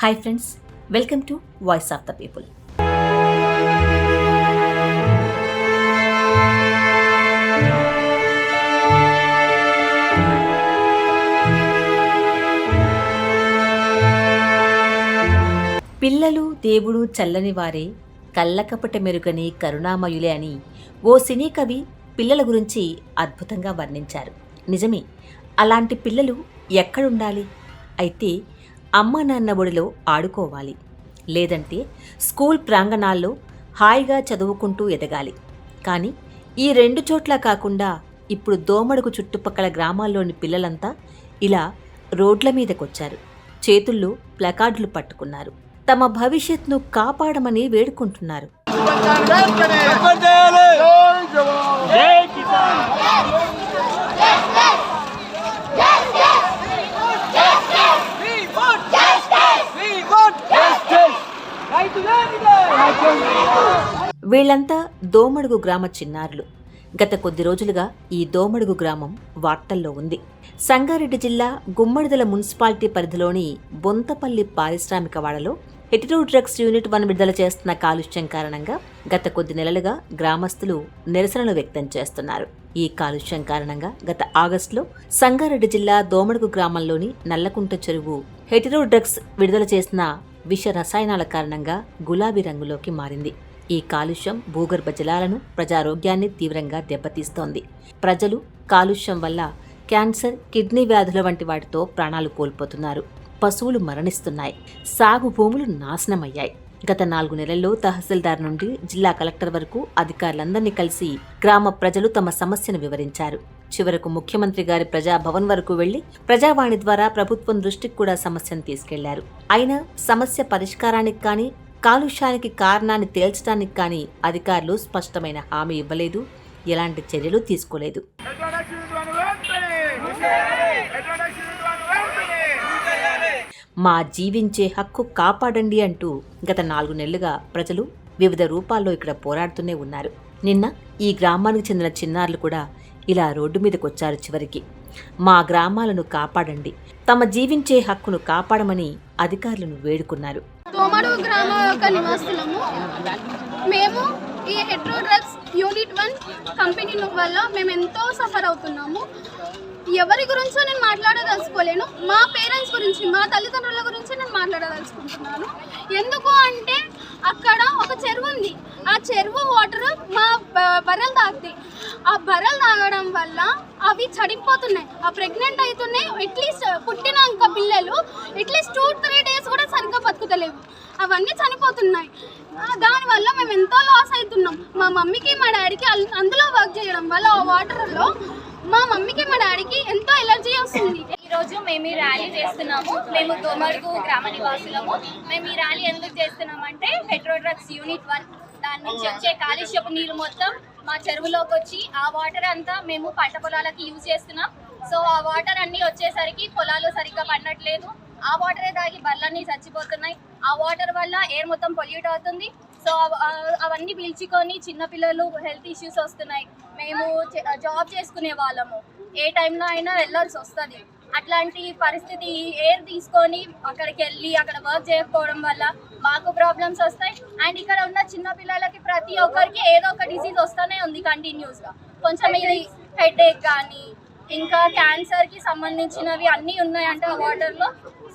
Hi friends welcome to voice of the people పిల్లలు దేవుడు చల్లని వారే కళ్ళకపట మెరుగని కరుణామయులే అని ఓ సినీ కవి పిల్లల గురించి అద్భుతంగా వర్ణించారు. నిజమే అలాంటి పిల్లలు ఎక్కడుండాలి? అయితే అమ్మా నాన్న ఒడిలో ఆడుకోవాలి. లేదంటే స్కూల్ ప్రాంగణాల్లో హాయిగా చదువుకుంటూ ఎదగాలి. కానీ ఈ రెండు చోట్ల కాకుండా ఇప్పుడు దోమడుగు చుట్టుపక్కల గ్రామాల్లోని పిల్లలంతా ఇలా రోడ్ల మీదకొచ్చారు. చేతుల్లో ప్లకార్డులు పట్టుకున్నారు. తమ భవిష్యత్ను కాపాడమని వేడుకుంటున్నారు. వీళ్ళంతా వీళ్ళంతా దోమడుగు గ్రామ చిన్నారులు. గత కొద్ది రోజులుగా ఈ దోమడుగు గ్రామం వార్తల్లో ఉంది. సంగారెడ్డి జిల్లా గుమ్మడిదల మున్సిపాలిటీ పరిధిలోని బొంతపల్లి పారిశ్రామిక వాడలో హెటిరో డ్రగ్స్ యూనిట్ వన్ విడుదల చేస్తున్న కాలుష్యం కారణంగా గత కొద్ది నెలలుగా గ్రామస్తులు నిరసనలు వ్యక్తం చేస్తున్నారు. ఈ కాలుష్యం కారణంగా గత ఆగస్టులో సంగారెడ్డి జిల్లా దోమడుగు గ్రామంలోని నల్లకుంట చెరువు హెటిరో డ్రగ్స్ విడుదల చేసిన విష రసాయనాల కారణంగా గులాబీ రంగులోకి మారింది. ఈ కాలుష్యం భూగర్భ జలాలను ప్రజారోగ్యాన్ని తీవ్రంగా దెబ్బతీస్తోంది. ప్రజలు కాలుష్యం వల్ల క్యాన్సర్ కిడ్నీ వ్యాధుల వంటి వాటితో ప్రాణాలు కోల్పోతున్నారు. పశువులు మరణిస్తున్నాయి. సాగు భూములు నాశనమయ్యాయి. గత నాలుగు నెలల్లో తహసీల్దార్ నుండి జిల్లా కలెక్టర్ వరకు అధికారులందరినీ కలిసి గ్రామ ప్రజలు తమ సమస్యను వివరించారు. చివరకు ముఖ్యమంత్రి గారి ప్రజాభవన్ వరకు వెళ్ళి ప్రజావాణి ద్వారా ప్రభుత్వం దృష్టికి కూడా సమస్యను తీసుకెళ్ళారు. అయినా సమస్య పరిష్కారానికి కానీ కాలుష్యానికి కారణాన్ని తేల్చడానికి కానీ అధికారులు స్పష్టమైన హామీ ఇవ్వలేదు. ఎలాంటి చర్యలు తీసుకోలేదు. మా జీవించే హక్కు కాపాడండి అంటూ గత నాలుగు నెలలుగా ప్రజలు వివిధ రూపాల్లో ఇక్కడ పోరాడుతూనే ఉన్నారు. నిన్న ఈ గ్రామానికి చెందిన చిన్నారులు కూడా ఇలా రోడ్డు మీదకొచ్చారు చివరికి. మా గ్రామాలను కాపాడండి. తమ జీవించే హక్కును కాపాడమని అధికారులను వేడుకున్నారు. కోమడు గ్రామ యొక్క నివాసులము. మేము ఈ Hetero drugs unit one company వల్ల మేము ఎంతో సఫర్ అవుతున్నాము. ఎవరి గురించో నేను మాట్లాడదలుచుకోలేను. మా పేరెంట్స్ గురించి మా తల్లిదండ్రుల గురించి నేను మాట్లాడదలుచుకుంటున్నాను. ఎందుకు అంటే అక్కడ ఒక చెరువు ఉంది. ఆ చెరువు వాటర్ మా బర్రెలు తాగుతాయి ఆ బర్రెలు తాగడం వల్ల అవి చడిపోతున్నాయి ఆ ప్రెగ్నెంట్ అవుతున్నాయి. అట్లీస్ట్ పుట్టినాక పిల్లలు అట్లీస్ట్ టూ త్రీ డేస్ కూడా సరిగ్గా బతుకుతలేవు అవన్నీ చనిపోతున్నాయి. ఆ, దానివల్ల మేము ఎంతో లాస్ అవుతున్నాం. మా మమ్మీకి మా డాడీకి అందులో వర్క్ చేయడం వల్ల ఆ వాటర్లో మా మమ్మీకి మా డాడీకి ఎంతో ఎలర్జీ వస్తుంది. ఈరోజు మేము ఈ ర్యాలీ చేస్తున్నాము. మేము దోమడుగు గ్రామ నివాసులము. మేము ఈ ర్యాలీ ఎందుకు చేస్తున్నామంటే పెట్రో డ్రగ్స్ యూనిట్ వన్ దాని నుంచి వచ్చే కాలుష్యపు నీరు మొత్తం మా చెరువులోకి వచ్చి ఆ వాటర్ అంతా మేము పంట పొలాలకి యూజ్ చేస్తున్నాం. సో ఆ వాటర్ అన్నీ వచ్చేసరికి పొలాలు సరిగ్గా పండట్లేదు. ఆ వాటరే తాగి బర్లన్నీ చచ్చిపోతున్నాయి. ఆ వాటర్ వల్ల ఎయిర్ మొత్తం పొల్యూట్ అవుతుంది. సో అవన్నీ పీల్చుకొని చిన్నపిల్లలు హెల్త్ ఇష్యూస్ వస్తున్నాయి. మేము జాబ్ చేసుకునే వాళ్ళము. ఏ టైంలో అయినా వెళ్ళాల్సి వస్తుంది. అట్లాంటి పరిస్థితి ఎయిర్ తీసుకొని అక్కడికి వెళ్ళి అక్కడ వర్క్ చేయకపోవడం వల్ల మాకు ప్రాబ్లమ్స్ వస్తాయి. అండ్ ఇక్కడ ఉన్న చిన్న పిల్లలకి ప్రతి ఒక్కరికి ఏదో ఒక డిసీజ్ వస్తూనే ఉంది కంటిన్యూస్గా కొంచెం ఇది హెడేక్ కానీ ఇంకా క్యాన్సర్కి సంబంధించినవి అన్నీ ఉన్నాయంట ఆ వాటర్లో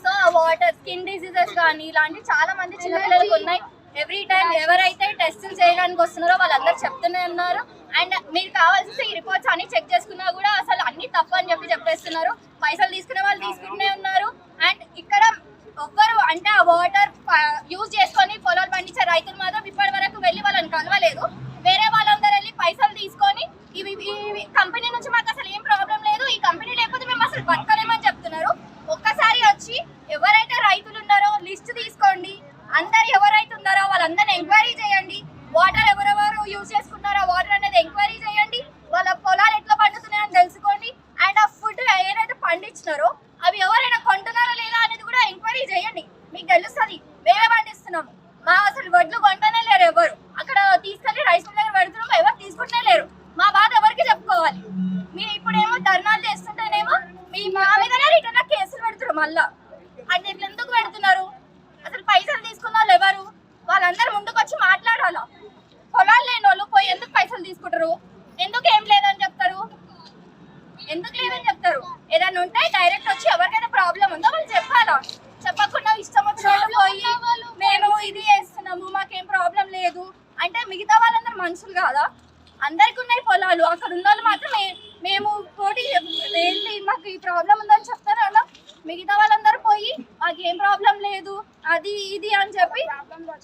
సో ఆ వాటర్ స్కిన్ డిసీజెస్ కానీ ఇలాంటి చాలా మంది చిన్నపిల్లలకు ఉన్నాయి. ఎవ్రీ టైం ఎవరైతే టెస్టులు చేయడానికి వస్తున్నారో వాళ్ళందరూ చెప్తూనే ఉన్నారు. అండ్ మీరు కావాల్సిన ఈ రిపోర్ట్స్ అన్ని చెక్ చేసుకున్నా కూడా అసలు అన్ని తప్పు అని చెప్పి చెప్పేస్తున్నారు. పైసలు తీసుకునే వాళ్ళు తీసుకుంటూనే ఉన్నారు. అండ్ ఇక్కడ ఒక్కరు అంటే ఆ వాటర్ యూజ్ చేసుకొని పొలాలు పండించే రైతులు మాత్రం ఇప్పటి వరకు వెళ్ళి వాళ్ళని కలవలేదు. వేరే వాళ్ళందరూ వెళ్ళి పైసలు తీసుకొని ఇవి ఇవి కంపెనీ నుంచి మాకు అసలు ఏం ప్రాబ్లం లేదు ఈ కంపెనీ లేకపోతే మేము అసలు బతకలేమని చెప్తున్నారు ఒక్కసారి వచ్చి ఎవరైతే రైతులు ఉన్నారో లిస్ట్ తీసుకోండి అందరు ఎవరైతే ఉన్నారో వాళ్ళందరిని ఎంక్వైరీ చేయండి వాటర్ ఎవరెవరు యూజ్ చేసుకున్నారో ఆ వాటర్ అనేది ఎంక్వైరీ చేయండి వాళ్ళ పొలాలు ఎట్లా పండుతున్నాయని తెలుసుకోండి అండ్ ఆ ఫుడ్ ఏదైతే పండించినారో అవి ఎవరైనా కొంటున్నారా లేదా అనేది కూడా ఎంక్వైరీ చేయండి మీకు తెలుస్తుంది మేమే పండిస్తున్నాము మా అసలు వడ్లు కొంటనే లేరు ఎవరు అక్కడ తీసుకెళ్ళి రైస్ మిల్ దగ్గర పెడుతున్నాం ఎవరు తీసుకుంటూనే లేరు మా బాధ ఎవరికి చెప్పుకోవాలి మీరు ఇప్పుడేమో ధర్నాలు చేస్తుంటేనేమో మీ మా మీదనే రిటర్న్ కేసులు పెడుతున్నారు మళ్ళా. అది ఇట్లా ఎందుకు పెడుతున్నారు? అసలు పైసలు తీసుకున్న వాళ్ళు ఎవరు? వాళ్ళందరూ ముందుకు వచ్చి మాట్లాడాలా? పొలాలు లేని వాళ్ళు పోయి ఎందుకు పైసలు తీసుకుంటారు? ఎందుకు ఏం లేదని చెప్తారు? ఎందుకు లేదని చెప్తారు? ఏదైనా ఉంటే డైరెక్ట్ వచ్చి ఎవరికైనా ప్రాబ్లం ఉందో వాళ్ళు చెప్పాలా? చెప్పకుండా ఇష్టం వచ్చిన పోయి మేము ఇది చేస్తున్నాము మాకేం ప్రాబ్లం లేదు. అంటే మిగతా వాళ్ళందరూ మనుషులు కాదా? అందరికి ఉన్నాయి పొలాలు అక్కడ ఉన్న వాళ్ళు మాత్రం మేము పోటీ వెళ్ళి మాకు ఈ ప్రాబ్లం ఉందని చెప్తారు అలా మిగతా వాళ్ళందరూ పోయి మాకేం ప్రాబ్లం లేదు అది ఇది అని చెప్పి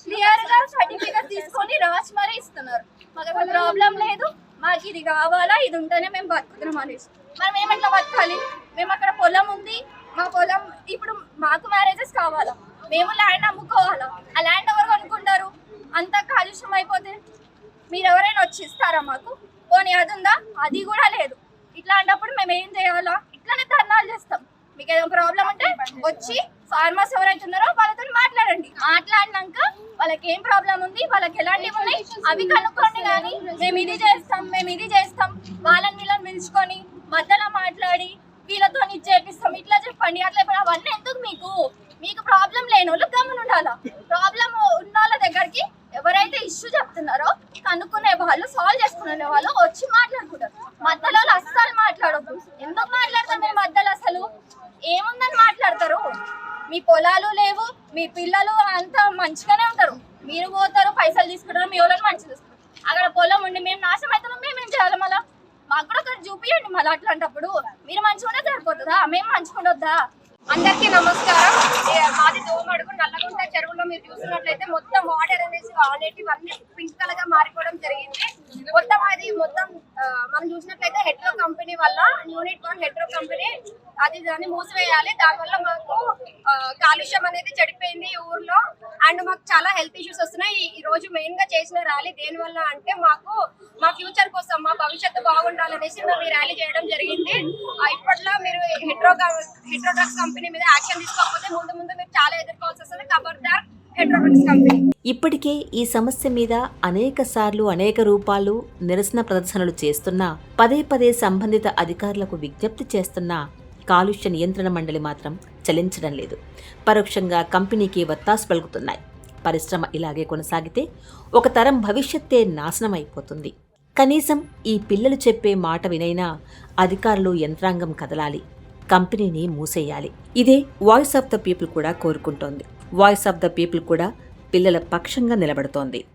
క్లియర్గా సర్టిఫికేట్ తీసుకొని రాసి మరీ ఇస్తున్నారు. మాకు ప్రాబ్లం లేదు మాకు ఇది కావాలా ఇది ఉంటేనే మేము బతుకుతున్నాం అనేసి. మనం మేము బతకాలి? మేము అక్కడ పొలం ఉంది మా పొలం ఇప్పుడు మాకు మ్యారేజెస్ కావాలా? మేము ల్యాండ్ అమ్ముకోవాలా? ఆ ల్యాండ్ ఎవరు కొనుక్కుంటారు? అంత కాలుష్యం అయిపోతే మీరు ఎవరైనా వచ్చి ఇస్తారా మాకు? పోనీ అది ఉందా? అది కూడా లేదు. ఇట్లాంటప్పుడు మేము ఏం చేయాలా? ఇట్లానే ధర్నాలు చేస్తాం. మీకు ఏదైనా ప్రాబ్లం ఉంటే వచ్చి ఫార్మర్స్ ఎవరైతే ఉన్నారో వాళ్ళతో మాట్లాడండి. మాట్లాడినాక వాళ్ళకి ఏం ప్రాబ్లం ఉంది వాళ్ళకి ఎలాంటివి ఉన్నాయి అవి కనుక్కోండి కానీ మేము ఇది చేస్తాం మేము ఇది చేస్తాం. వాళ్ళని వీళ్ళని పిలుచుకొని మధ్యలో మాట్లాడి వీళ్ళతో ఇది చేపిస్తాం ఇట్లా చెప్పండి. అట్లా చెప్పండి. అవన్నీ ఎందుకు మీకు? మీకు ప్రాబ్లం లేని వాళ్ళు గమని ఉండాలా? ప్రాబ్లం ఉన్న వాళ్ళ దగ్గరికి ఎవరైతే ఇష్యూ చెప్తున్నారో కనుక్కునే వాళ్ళు సాల్వ్ చేసుకునే వాళ్ళు వచ్చి మాట్లాడుకుంటారు. మధ్యలో వాళ్ళు అస్సలు మాట్లాడొద్దు ఎందుకు మాట్లాడతారు మీరు మధ్యలో అసలు ఏముందని మాట్లాడతారు మీ పొలాలు లేవు మీ పిల్లలు అంతా మంచిగానే ఉంటారు. మీరు పోతారు పైసలు తీసుకుంటారు మీ వాళ్ళని మంచిగా అక్కడ పొలం ఉండి మేము నాశనం అవుతున్నాం మేమేం చేయాలి మళ్ళా? మాకు కూడా ఒకటి చూపియండి మళ్ళీ అట్లాంటప్పుడు. మీరు మంచిగానే సరిపోతుందా? మేము మంచిగా ఉండొద్దా? అందరికీ నమస్కారం. మాది దోమడుగు నల్లగుంట చెరువులో మీరు చూసినట్లయితే మొత్తం వాటర్ అనేసి ఆల్రెడీ అన్ని పింక్ కలర్గా మారిపోవడం జరిగింది. మొత్తం అది మొత్తం మనం చూసినట్లయితే హెట్రో కంపెనీ వల్ల యూనిట్ వన్ హెట్రో కంపెనీ అది దాన్ని మూసివేయాలి. దానివల్ల మాకు కాలుష్యం అనేది చెడిపోయింది ఊర్లో. అండ్ మాకు చాలా హెల్త్ ఇష్యూస్ వస్తున్నాయి. ఈ- రోజు మెయిన్గా చేసిన ర్యాలీ దేని వల్ల అంటే మాకు మా ఫ్యూచర్ కోసం మా భవిష్యత్తు బాగుండాలనేసి మేము ఈ ర్యాలీ చేయడం జరిగింది. ఇప్పట్లో మీరు హెట్రో హెట్రో డ్రగ్స్ కంపెనీ మీద యాక్షన్ తీసుకోకపోతే ముందు ముందు మీరు చాలా ఎదుర్కోవాల్సి వస్తుంది. ఖబర్దార్ కంపెనీ ఇప్పటికే ఈ సమస్య మీద అనేక సార్లు అనేక రూపాలు నిరసన ప్రదర్శనలు చేస్తున్నా పదే పదే సంబంధిత అధికారులకు విజ్ఞప్తి చేస్తున్నా కాలుష్య నియంత్రణ మండలి మాత్రం చలించడం లేదు. పరోక్షంగా కంపెనీకి వత్తాసు పలుకుతున్నాయి. పరిశ్రమ ఇలాగే కొనసాగితే ఒక తరం భవిష్యత్తే నాశనం అయిపోతుంది కనీసం ఈ పిల్లలు చెప్పే మాట వినైనా అధికారులు యంత్రాంగం కదలాలి. కంపెనీని మూసేయాలి. ఇదే వాయిస్ ఆఫ్ ద పీపుల్ కూడా కోరుకుంటోంది. వాయిస్ ఆఫ్ ద పీపుల్ కూడా పిల్లల పక్షంగా నిలబడుతోంది.